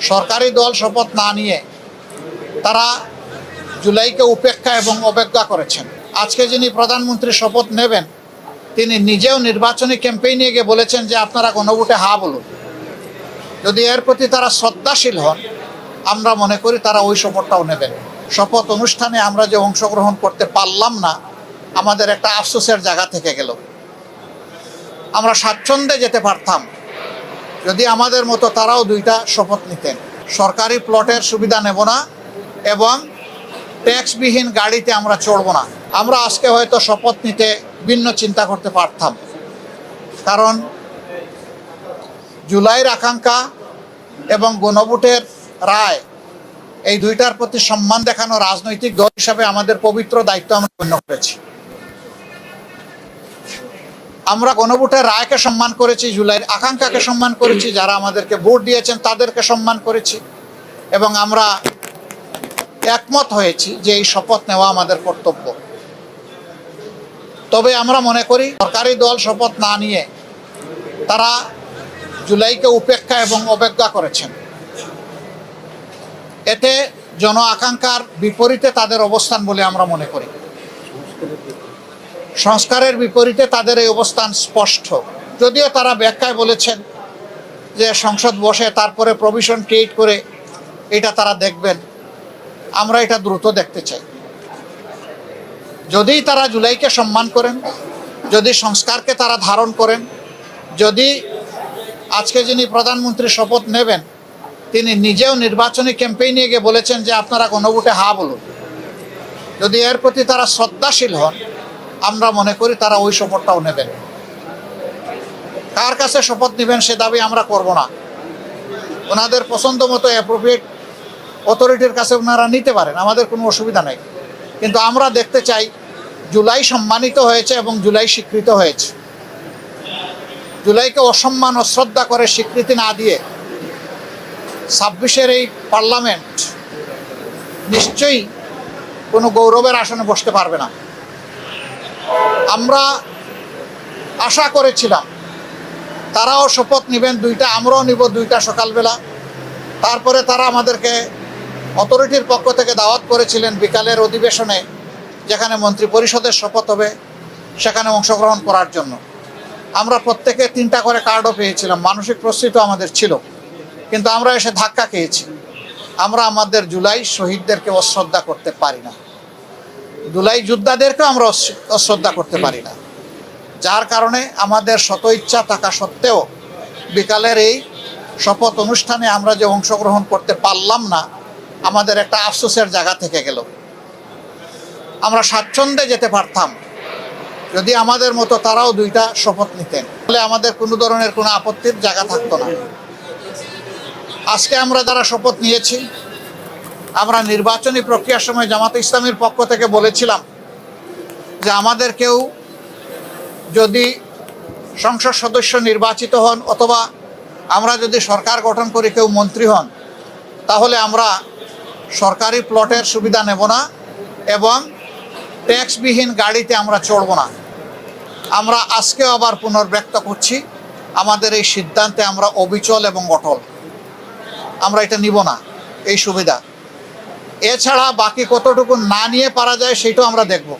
সরকারি দল শপথ না নিয়ে তারা জুলাইকে উপেক্ষা এবং অবজ্ঞা করেছেন। আজকে যিনি প্রধানমন্ত্রী শপথ নেবেন, তিনি নিজেও নির্বাচনী ক্যাম্পেইনে গিয়ে বলেছেন যে আপনারা গণভোটে হা বলুন। যদি এর প্রতি তারা শ্রদ্ধাশীল হন, আমরা মনে করি তারা ওই শপথটাও নেবেন। শপথ অনুষ্ঠানে আমরা যে অংশগ্রহণ করতে পারলাম না, আমাদের একটা আফসোসের জায়গা থেকে গেল। আমরা স্বাচ্ছন্দ্যে যেতে পারতাম। যদি আমাদের মতো তারাও দুইটা শপথ নিতেন। সরকারি প্লটের সুবিধা নেব না এবং ট্যাক্সবিহীন গাড়িতে আমরা চড়বো না। আমরা আজকে হয়তো শপথ নিতে ভিন্ন চিন্তা করতে পারতাম। কারণ জুলাইয়ের আকাঙ্ক্ষা এবং গণভোটের রায়, এই দুইটার প্রতি সম্মান দেখানো রাজনৈতিক দল হিসাবে আমাদের পবিত্র দায়িত্ব আমরা গণ্য করেছি। আমরা গণভোটের রায়কে সম্মান করেছি, জুলাইয়ের আকাঙ্ক্ষাকে সম্মান করেছি, যারা আমাদেরকে ভোট দিয়েছেন তাদেরকে সম্মান করেছি এবং আমরা একমত হয়েছি যে এই শপথ নেওয়া আমাদের কর্তব্য। তবে আমরা মনে করি সরকারি দল শপথ না নিয়ে তারা জুলাইকে উপেক্ষা এবং অবজ্ঞা করেছেন। এতে জন আকাঙ্ক্ষার বিপরীতে তাদের অবস্থান বলে আমরা মনে করি। সংস্কারের বিপরীতে তাদের এই অবস্থান স্পষ্ট। যদিও তারা ব্যাখ্যায় বলেছেন যে সংসদ বসে তারপরে প্রভিশন ক্রিয়েট করে এটা তারা দেখবেন। আমরা এটা দ্রুত দেখতে চাই। যদি তারা জুলাইকে সম্মান করেন, যদি সংস্কারকে তারা ধারণ করেন, যদি আজকে যিনি প্রধানমন্ত্রী শপথ নেবেন, তিনি নিজেও নির্বাচনী ক্যাম্পেইনে গিয়ে বলেছেন যে আপনারা গণভোটে হা বলুন। যদি এর প্রতি তারা শ্রদ্ধাশীল হন আমরা মনে করি তারা ওই শপথটাও নেবেন। কার কাছে শপথ নেবেন সে দাবি আমরা করব না। ওনাদের পছন্দ মতো অ্যাপ্রোপ্রিয়েট অথরিটির কাছে ওনারা নিতে পারেন, আমাদের কোনো অসুবিধা নেই। কিন্তু আমরা দেখতে চাই, জুলাই সম্মানিত হয়েছে এবং জুলাই স্বীকৃত হয়েছে। জুলাইকে অসম্মান অশ্রদ্ধা করে স্বীকৃতি না দিয়ে ছাব্বিশের এই পার্লামেন্ট নিশ্চয়ই কোনো গৌরবের আসনে বসতে পারবে না। আমরা আশা করেছিলাম, তারাও শপথ নেবেন দুইটা, আমরাও নিব দুইটা সকালবেলা। তারপরে তারা আমাদেরকে অথরিটির পক্ষ থেকে দাওয়াত করেছিলেন বিকালের অধিবেশনে, যেখানে মন্ত্রী পরিষদের শপথ হবে, সেখানে অংশগ্রহণ করার জন্য। আমরা প্রত্যেকে তিনটা করে কার্ডও পেয়েছিলাম, মানসিক প্রস্তুতিও আমাদের ছিল, কিন্তু আমরা এসে ধাক্কা খেয়েছি। আমরা আমাদের জুলাই শহীদদেরকে অশ্রদ্ধা করতে পারি না। জুলাই যোদ্ধাদেরকেও আমরা অশ্র- অশ্রদ্ধা করতে পারি না। যার কারণে আমাদের শত ইচ্ছা থাকা সত্ত্বেও বিকালের এই শপথ অনুষ্ঠানে আমরা যে অংশগ্রহণ করতে পারলাম না, আমাদের একটা আফসোসের জায়গা থেকে গেল। আমরা স্বাচ্ছন্দ্যে যেতে পারতাম, যদি আমাদের মতো তারাও দুইটা শপথ নিতেন। তাহলে আমাদের কোনো ধরনের কোনো আপত্তির জায়গা থাকতো না। আজকে আমরা যারা শপথ নিয়েছি আমরা নির্বাচনী প্রক্রিয়ার সময় জামাত ইসলামের পক্ষ থেকে বলেছিলাম যে আমাদের কেউ যদি সংসদ সদস্য নির্বাচিত হন অথবা আমরা যদি সরকার গঠন করি কেউ মন্ত্রী হন, তাহলে আমরা সরকারি প্লটের সুবিধা নেব না এবং ট্যাক্সবিহীন গাড়িতে আমরা চড়ব না। আমরা আজকেও আবার পুনর্ব্যক্ত করছি। আমাদের এই সিদ্ধান্তে আমরা অবিচল এবং অটল। আমরা এটা নিব না, এই সুবিধা। এছাড়া বাকি কতটুকু না নিয়ে পারা যায় সেটাও আমরা দেখব।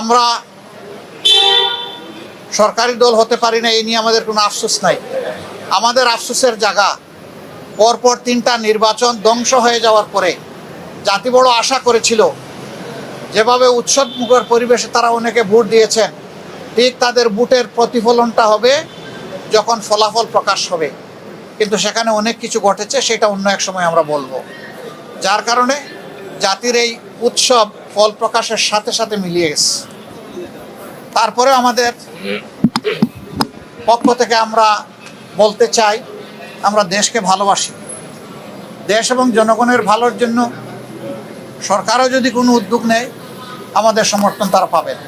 আমরা সরকারি দল হতে পারি না, এই নিয়ে আমাদের কোনো আফসোস নাই। আমাদের আফসোসের জায়গা, পরপর তিনটা নির্বাচন ধ্বংস হয়ে যাওয়ার পরে জাতি বড় আশা করেছিল, যেভাবে উৎসব মুখর পরিবেশে তারা অনেকে ভোট দিয়েছেন, ঠিক তাদের ভোটের প্রতিফলনটা হবে যখন ফলাফল প্রকাশ হবে। কিন্তু সেখানে অনেক কিছু ঘটেছে, সেটা অন্য এক সময় আমরা বলব। যার কারণে জাতির এই উৎসব ফল প্রকাশের সাথে সাথে মিলিয়ে গেছে। তারপরে আমাদের পক্ষ থেকে আমরা বলতে চাই, আমরা দেশকে ভালোবাসি। দেশ এবং জনগণের ভালোর জন্য সরকারও যদি কোনো উদ্যোগ নেয়, আমাদের সমর্থন তারা পাবেন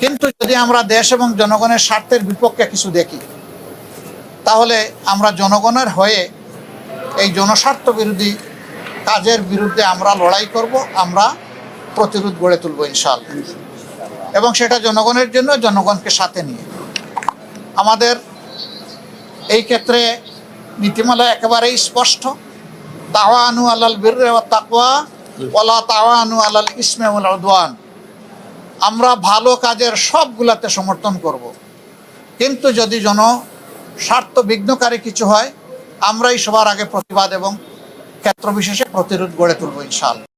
কিন্তু যদি আমরা দেশ এবং জনগণের স্বার্থের বিপক্ষে কিছু দেখি তাহলে আমরা জনগণের হয়ে এই জনস্বার্থ বিরোধী কাজের বিরুদ্ধে আমরা লড়াই করব, আমরা প্রতিরোধ গড়ে তুলব ইনশাআল্লাহ। এবং সেটা জনগণের জন্য, জনগণকে সাথে নিয়ে। আমাদের এই ক্ষেত্রে নীতিমালা একেবারেই স্পষ্ট। তাওয়ানু আলাল বীররে ওয়া তাকওয়া ওয়ালা তাওয়ানু আলাল ইসমে ওয়াল উদওয়ান। আমরা ভালো কাজের সবগুলাতে সমর্থন করব। কিন্তু যদি জন স্বার্থ বিঘ্নকারী কিছু হয়, আমরাই সবার আগে প্রতিবাদ এবং ক্ষেত্র বিশেষে প্রতিরোধ গড়ে তুলব ইনশাআল্লাহ।